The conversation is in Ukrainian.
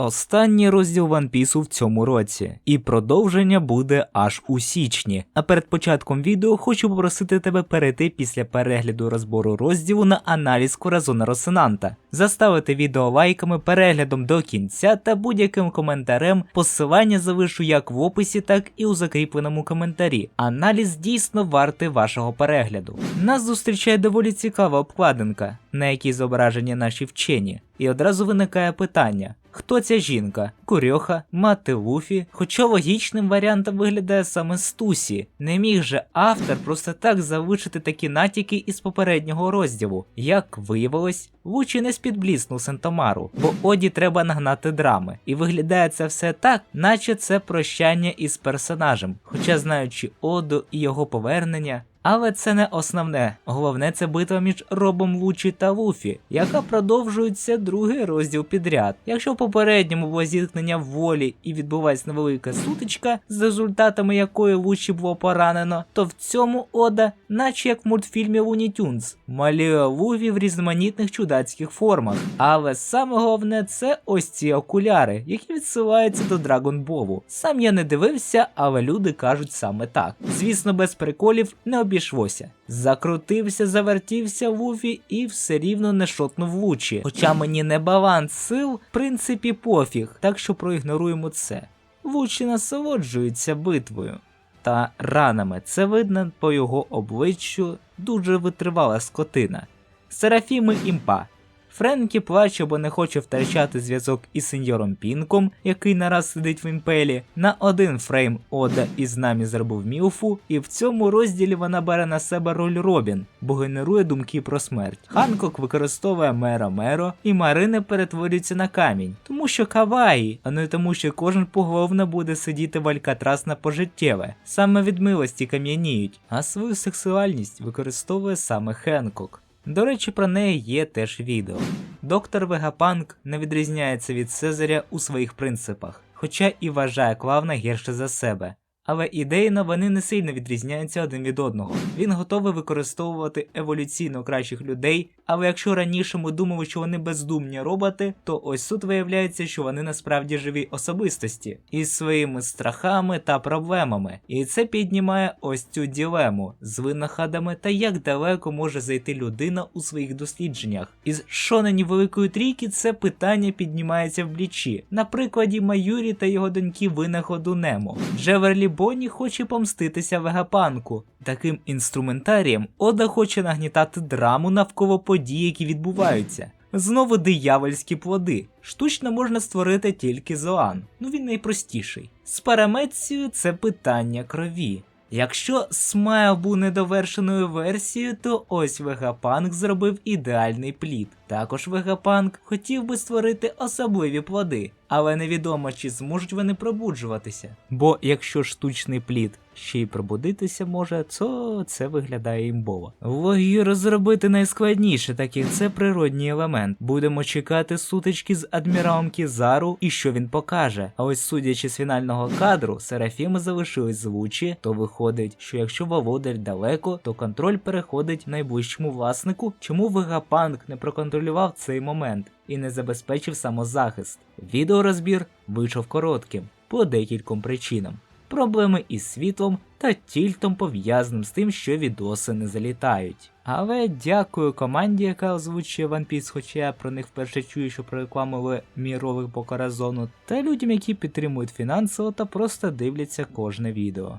Останній розділ Piece в цьому році, і продовження буде аж у січні. А перед початком відео хочу попросити тебе перейти після перегляду розбору розділу на аналіз Коразона Росинанта, заставити відео лайками, переглядом до кінця та будь-яким коментарем. Посилання залишу як в описі, так і у закріпленому коментарі. Аналіз дійсно вартий вашого перегляду. Нас зустрічає доволі цікава обкладинка, на якій зображені наші вчені. І одразу виникає питання: хто ця жінка? Курьоха, мати Луфі? Хоча логічним варіантом виглядає саме Стусі. Не міг же автор просто так залишити такі натяки із попереднього розділу. Як виявилось, Лучі не спідбліснув Сентомару, бо Оді треба нагнати драми. І виглядає це все так, наче це прощання із персонажем. Хоча знаючи Оду і його повернення, але це не основне. Головне це битва між Робом Лучі та Луфі, яка продовжується другий розділ підряд. Якщо в попередньому було зіткнення волі і відбувається невелика сутичка, з результатами якої Лучі було поранено, то в цьому Ода, наче як в мультфільмі Луні Тюнс, малює Луфі в різноманітних чудацьких формах. Але саме головне це ось ці окуляри, які відсилаються до Драгонболу. Сам я не дивився, але люди кажуть саме так. Звісно, без приколів не обійшлося. Закрутився, завертівся Луфі і все рівно не шотнув лучі. Хоча мені не баланс сил, в принципі, пофіг, так що проігноруємо це. Лучі насолоджується битвою та ранами. Це видно по його обличчю дуже витривала скотина. Серафіми імпа. Френкі плаче, бо не хоче втрачати зв'язок із сеньором Пінком, який нараз сидить в імпелі. На один фрейм Ода із нами зробив Мілфу, і в цьому розділі вона бере на себе роль Робін, бо генерує думки про смерть. Ханкок використовує мера Меро, і Марина перетворюється на камінь, тому що каваї, а не тому, що кожен поголовно буде сидіти в Алькатрас на пожиттєве. Саме від милості кам'яніють, а свою сексуальність використовує саме Хенкок. До речі, про неї є теж відео. Доктор Вегапанк не відрізняється від Цезаря у своїх принципах, хоча і вважає клавна гірше за себе. Але ідейно вони не сильно відрізняються один від одного. Він готовий використовувати еволюційно кращих людей, але якщо раніше ми думали, що вони бездумні роботи, то ось тут виявляється, що вони насправді живі особистості із своїми страхами та проблемами. І це піднімає ось цю ділему з винаходами та як далеко може зайти людина у своїх дослідженнях. Із шонені Великої Трійки це питання піднімається в блічі. На прикладі Маюрі та його доньки винаходу Немо. Джеверлі Бонні хоче помститися Вегапанку. Таким інструментарієм Ода хоче нагнітати драму навколо подій, які відбуваються. Знову диявольські плоди. Штучно можна створити тільки Зоан, ну він найпростіший. З парамецією це питання крові. Якщо Смайл був недовершеною версією, то ось Вегапанк зробив ідеальний плід. Також Вегапанк хотів би створити особливі плоди, але невідомо чи зможуть вони пробуджуватися. Бо якщо штучний плід ще й пробудитися може, то це виглядає імбово. Логію розробити найскладніше, так як це природній елемент. Будемо чекати сутички з адміралом Кізару і що він покаже. А ось судячи з фінального кадру, Серафіми залишились звучі, то виходить, що якщо володар далеко, то контроль переходить найближчому власнику. Чому Вегапанк не проконтролював цей момент і не забезпечив самозахист? Відеорозбір вийшов коротким по декільком причинам проблеми із світлом та тільтом пов'язаним з тим, що відоси не залітають. Але дякую команді, яка озвучує One Piece, хоча я про них вперше чую, що прорекламили мірових по Каразону, та людям, які підтримують фінансово та просто дивляться кожне відео.